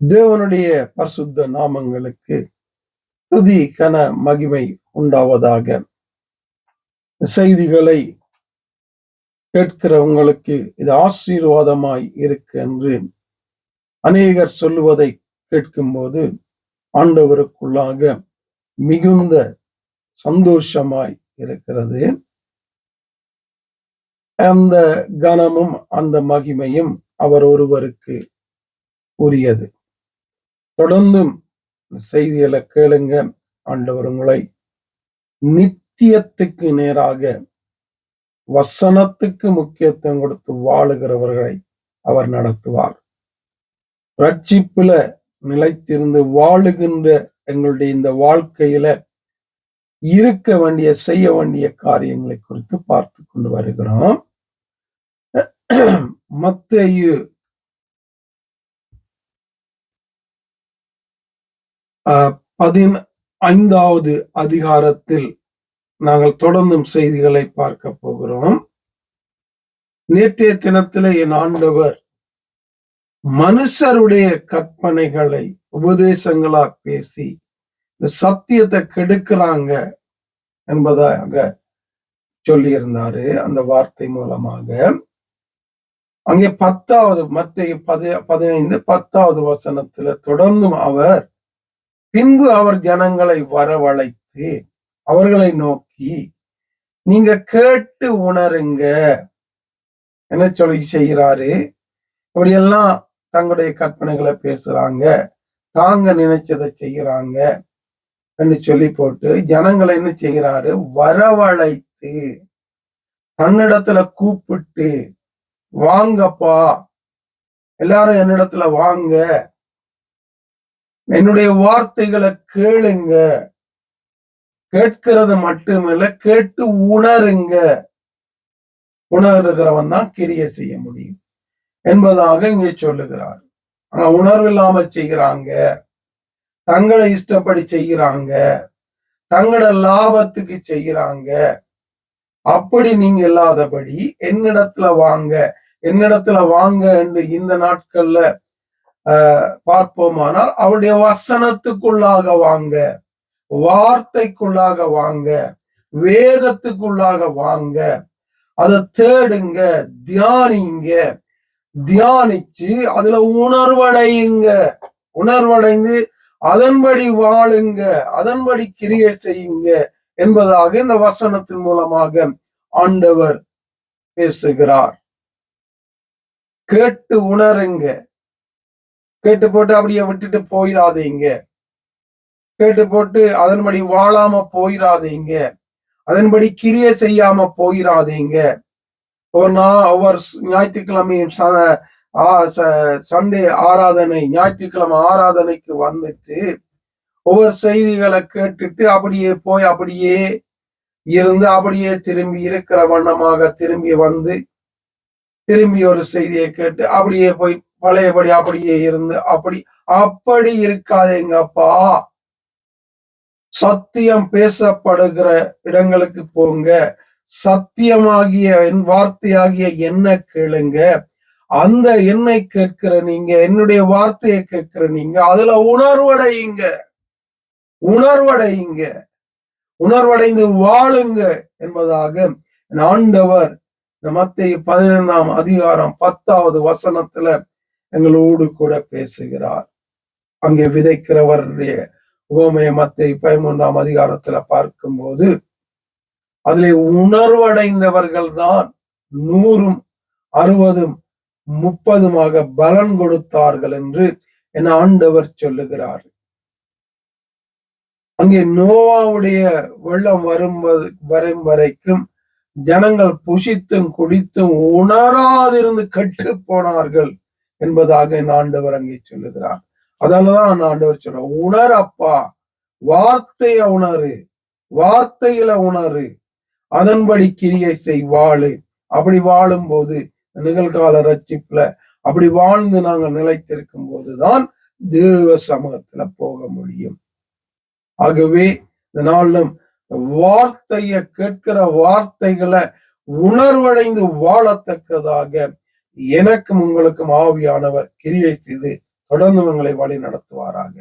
தேவனுடைய பரிசுத்த நாமங்களுக்கு துதி கன மகிமை உண்டாவதாக. செய்திகளை கேட்கிறவங்களுக்கு இது ஆசீர்வாதமாய் இருக்கு என்று அநேகர் சொல்லுவதை கேட்கும்போது ஆண்டவருக்குள்ளாக மிகுந்த சந்தோஷமாய் இருக்கிறது. அந்த கனமும் அந்த மகிமையும் அவர் ஒருவருக்கு உரியது. தொடர்ந்தும் செய்திகளை கேளுங்க ஆண்டவர் உங்களை நித்தியத்துக்கு நேராக வசனத்துக்கு முக்கியத்துவம் கொடுத்து வாழுகிறவர்களை அவர் நடத்துவார். ரட்சிப்புல நிலைத்திருந்து வாழுகின்ற எங்களுடைய இந்த வாழ்க்கையில இருக்க வேண்டிய செய்ய வேண்டிய காரியங்களை குறித்து பார்த்து கொண்டு வருகிறோம். மத்தையு பதினைந்தாவது அதிகாரத்தில் நாங்கள் தொடர்ந்தும் செய்திகளை பார்க்க போகிறோம். நேற்றைய தினத்திலே என் ஆண்டவர் மனுஷருடைய கற்பனைகளை உபதேசங்களா பேசி இந்த சத்தியத்தை கெடுக்கிறாங்க என்பதாக சொல்லியிருந்தாரு அந்த வார்த்தை மூலமாக. அங்கே பத்தாவது மத்திய பதி பதினைந்து பத்தாவது வசனத்துல தொடர்ந்தும் அவர் பின்பு அவர் ஜனங்களை வரவழைத்து அவர்களை நோக்கி நீங்க கேட்டு உணருங்க. என்ன சொல்லி செய்கிறாரு? இப்படியெல்லாம் தங்களுடைய கற்பனைகளை பேசுறாங்க. தாங்க நினைச்சதை செய்யறாங்க என்று சொல்லி போட்டு ஜனங்களை என்ன செய்கிறாரு? வரவழைத்து தன்னிடத்துல கூப்பிட்டு வாங்கப்பா எல்லாரும் என்னிடத்துல வாங்க. என்னுடைய வார்த்தைகளை கேளுங்க. கேட்கிறது மட்டுமில்ல கேட்டு உணருங்க. உணர்கிறவன் தான் கிரிய செய்ய முடியும் என்பதாக இங்கே சொல்லுகிறார். ஆனா உணர்வு இல்லாம செய்கிறாங்க. தங்களை இஷ்டப்படி செய்கிறாங்க. தங்களோட லாபத்துக்கு செய்கிறாங்க. அப்படி நீங்க இல்லாதபடி என்னிடத்துல வாங்க என்னிடத்துல வாங்க என்று இந்த நாட்கள்ல பார்ப்போமானால் அவருடைய வசனத்துக்குள்ளாக வாங்க வார்த்தைக்குள்ளாக வாங்க வேதத்துக்குள்ளாக வாங்க அதை தேடுங்க தியானிங்க தியானிச்சு அதுல உணர்வடையுங்க. உணர்வடைந்து அதன்படி வாழுங்க அதன்படி கிரிய செய்யுங்க என்பதாக இந்த வசனத்தின் மூலமாக ஆண்டவர் பேசுகிறார். கேட்டு உணருங்க. கேட்டு போட்டு அப்படியே விட்டுட்டு போயிடாதீங்க கேட்டு போட்டு அதன்படி வாழாம போயிடாதீங்க அதன்படி கிரிய செய்யாம போயிடாதீங்க ஒரு நாள் ஒவ்வொரு ஞாயிற்றுக்கிழமை சண்டே ஆராதனை ஞாயிற்றுக்கிழமை ஆராதனைக்கு வந்துட்டு ஒவ்வொரு செய்திகளை கேட்டுட்டு அப்படியே போய் அப்படியே இருந்து அப்படியே திரும்பி இருக்கிற வண்ணமாக திரும்பி வந்து திரும்பி ஒரு செய்தியை கேட்டு அப்படியே போய் பழையபடி அப்படியே இருந்து அப்படி அப்படி இருக்காதேங்கப்பா. சத்தியம் பேசப்படுகிற இடங்களுக்கு போங்க. சத்தியமாகிய என் வார்த்தையாகிய என்ன கேளுங்க. அந்த என்னை கேட்கிற நீங்க என்னுடைய வார்த்தையை கேட்கிற நீங்க அதுல உணர்வடையுங்க. உணர்வடையுங்க. உணர்வடைந்து வாழுங்க என்பதாக ஆண்டவர் இந்த மத்திய பதினைந்தாம் அதிகாரம் பத்தாவது வசனத்துல எங்களோடு கூட பேசுகிறார். அங்கே விதைக்கிறவருடைய உபமயமத்தை பதிமூன்றாம் அதிகாரத்துல பார்க்கும்போது அதிலே உணர்வடைந்தவர்கள் தான் நூறும் அறுபதும் முப்பதுமாக பலன் கொடுத்தார்கள் என்று என ஆண்டவர் சொல்லுகிறார். அங்கே நோவாவுடைய வெள்ளம் வரும் வரும் வரைக்கும் ஜனங்கள் புஷித்தும் குடித்தும் உணராதிருந்து கெட்டு போனார்கள். என்பதாக என் ஆண்டவர் அங்கே சொல்லுகிறார். அதனாலதான் ஆண்டவர் சொல்ற உணர் அப்பா வார்த்தைய உணரு வார்த்தையில உணரு அதன்படி கிரியை செய் வாழு. அப்படி வாழும் போது நிகழ்கால ரட்சிப்புல அப்படி வாழ்ந்து நாங்க நிலைத்திருக்கும் போதுதான் தேவ சமூகத்துல போக முடியும். ஆகவே இந்த நாளிலும் வார்த்தைய கேட்கிற வார்த்தைகளை உணர்வடைந்து வாழத்தக்கதாக எனக்கும் உங்களுக்கும் ஆவியானவர் கிரியை செய்து தொடர்ந்து உங்களை வழி நடத்துவாராக